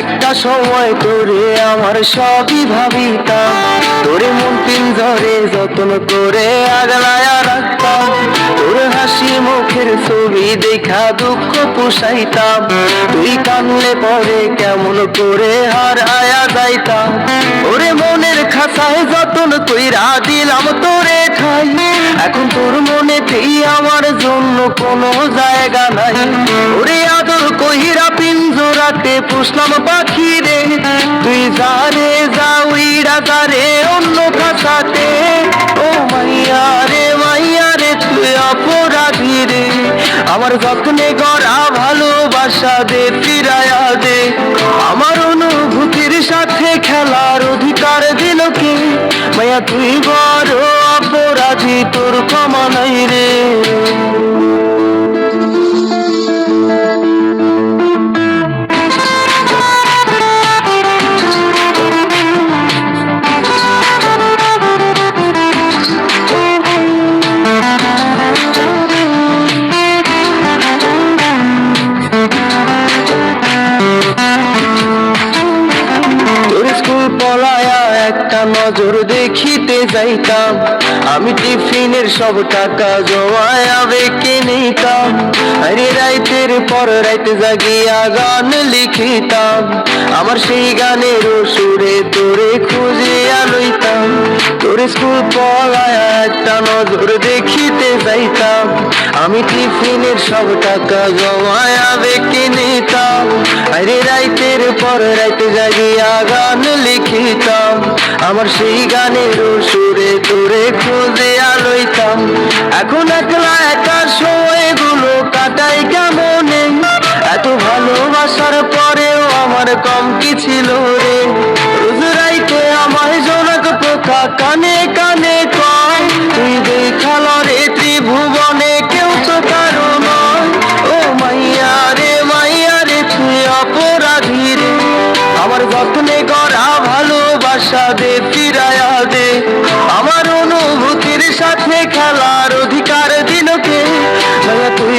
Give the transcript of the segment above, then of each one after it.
একটা সময় তোরে আমার সবই ভাবিতাম। তোরে মন পিঞ্জরে যত্ন করে আগলায়া রাখতাম। তোর হাসি মুখের ছবি দেখা দুঃখ পোষাইতাম। তুই কানলে পরে কেমন করে হারায়া যাইতাম ওরে মনের খাসায় যতন কইরা দিলাম তোরে ঠাই। এখন তোর মনেতেই আমার জন্য কোনো জায়গা নাই। ওরে আদর কহিরা পিঞ্জরাতে পুষলাম পাখি রে তুই জারে যা উইরা যারে অন্য খাসাতে ও মাইয়া রে মাইয়া রে, তুই অপরাধী রে আমার যত্নে গড়া ভালোবাসা দে ফিরায়া দে। আমার অনুভূতির সাথে খেলার অধিকার দিল কে? মাইয়া, তুই বড় অপরাধী, তোর ক্ষমা নাই রে। যাইতাম আমি টিফিনের সব টাকা জমায় আবেগে নিতাম। আরে রাইতের পর রাইতে জাগিয়া গান লিখিতাম। আমার সেই গানের সুরে তোরে খুঁজিয়া লইতাম। তোর স্কুল পলায়া একটা নজর দেখিতে যাইতাম আমি টিফিনের সব টাকা জমায় আরে রাইতের পর রাইতে জাগিয়া গান লিখিতাম। আমার সেই গানের সুরে তোরে খুঁজে আলোইতাম। এখন একলা একা সময়গুলো কাটাই কেমন? এত ভালোবাসার গড়া ভালোবাসা দে ফিরায়া দে। আমার অনুভূতির সাথে খেলার অধিকার দিনকে তুই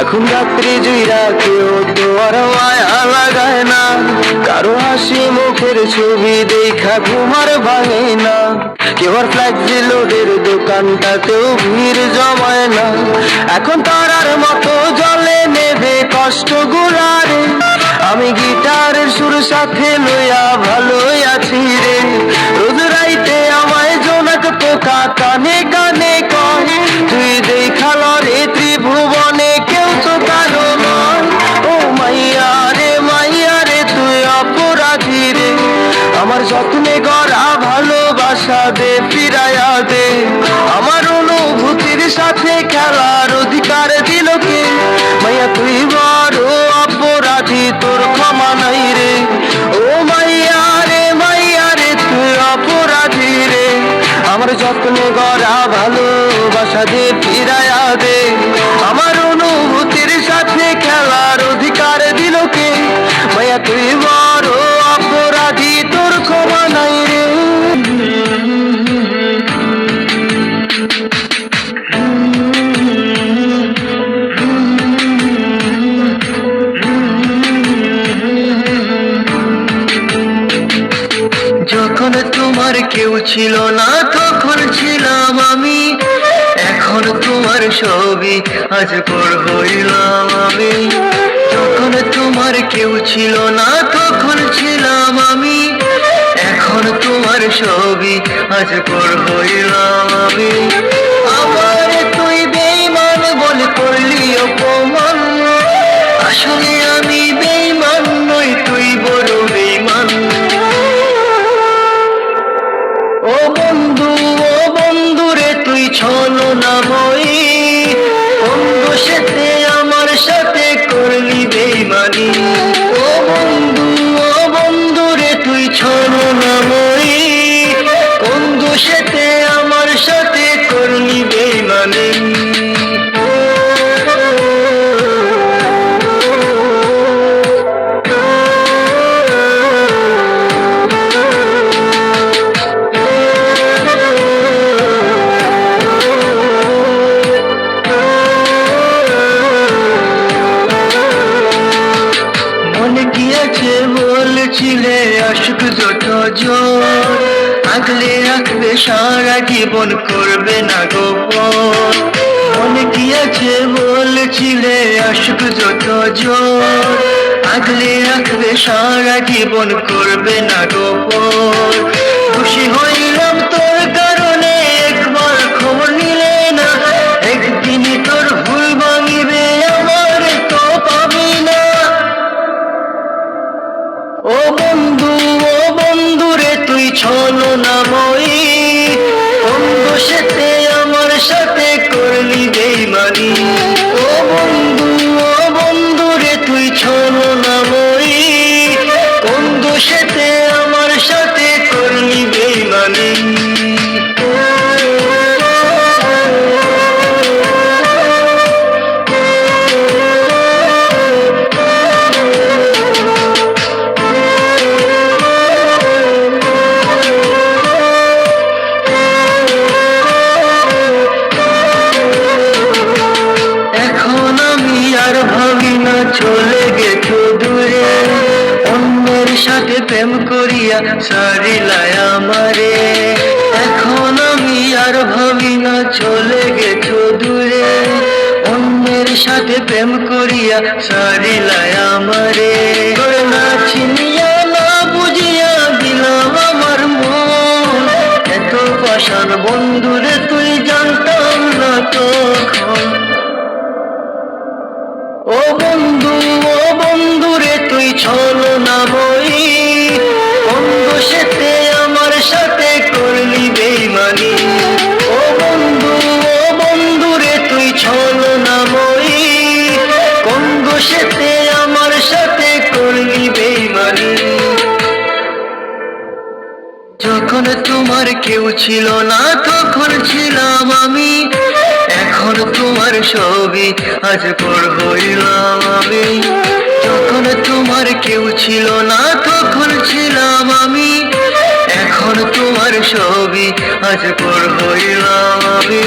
এখন রাত্রি জুইরা কেউ তো আর মায়া লাগায় না। কারও হাসি মুখের ছবি দেখা ঘুমার ভাঙে না। কেউ আর ফ্ল্যাক্সি লোডের দোকানটাতেও ভিড় জমায় না। এখন তারার মতো জলে নেবে যত্নে গড়া ভালোবাসা দে ফিরায়া দে। আমার অনুভূতির সাথে খেলার অধিকার দিল কে? মাইয়া, তুই বড় অপরাধী, তোর ক্ষমা নাই রে। ও মাইয়া রে মাইয়া রে, তুই অপরাধী রে। আমার যত্নে গড়া ছবি আজ পর হইলাম আমি। যখন তোমার কেউ ছিল না, তখন ছিলাম আমি। এখন তোমার সবই আজ পর হইলাম আমি। আমার যত আগলে রাখবে সারা জীবন করবে না গোপন মনে কি আছে বলছিলে অসুখ যত জোর। আগলে রাখবে সারা জীবন করবে না গোপন খুশি হইলাম তোর সাথে প্রেম করিয়া সারিলাই আমারে। এখন আমি আর ভাবি না, চলে গেছো দূরে। অন্যের সাথে প্রেম করিয়া সারিলাই আমারে। ছিল না, তখন ছিলাম আমি। এখন তোমার ছবি আজ পর হইলাম আমি। যখন তোমার কেউ ছিল না, তখন ছিলাম আমি। এখন তোমার ছবি আজ পর হইলাম আমি।